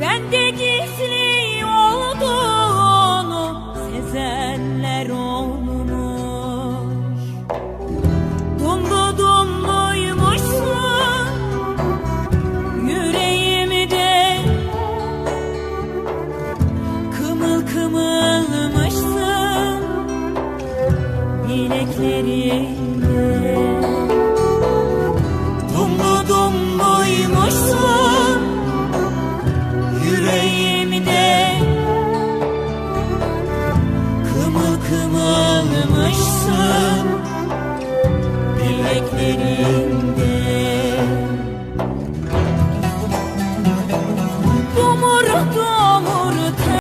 Ben de gizli olduğunu sezenler olmuş. Dumbu dumluymuşsun yüreğimde Kımıl kımılmışsın. Dileklerimde Dumlu dumluymuşsun yaşamışsın dileklerimde